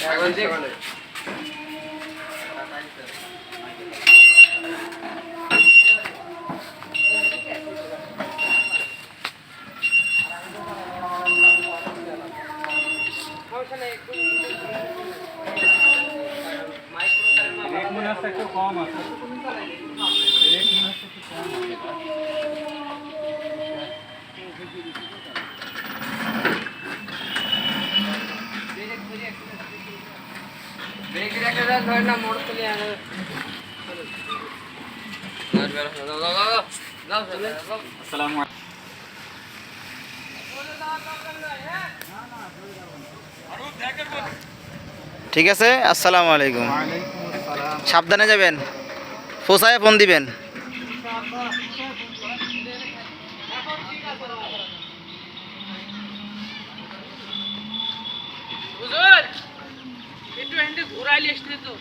একটু কম আছে রেট মনে হচ্ছে একটু কম আছে ঠিক আছে আসসালামু আলাইকুম। সাবধানে যাবেন। ফোসায় ফোন দিবেন। ঘুরাইলে আসতে তো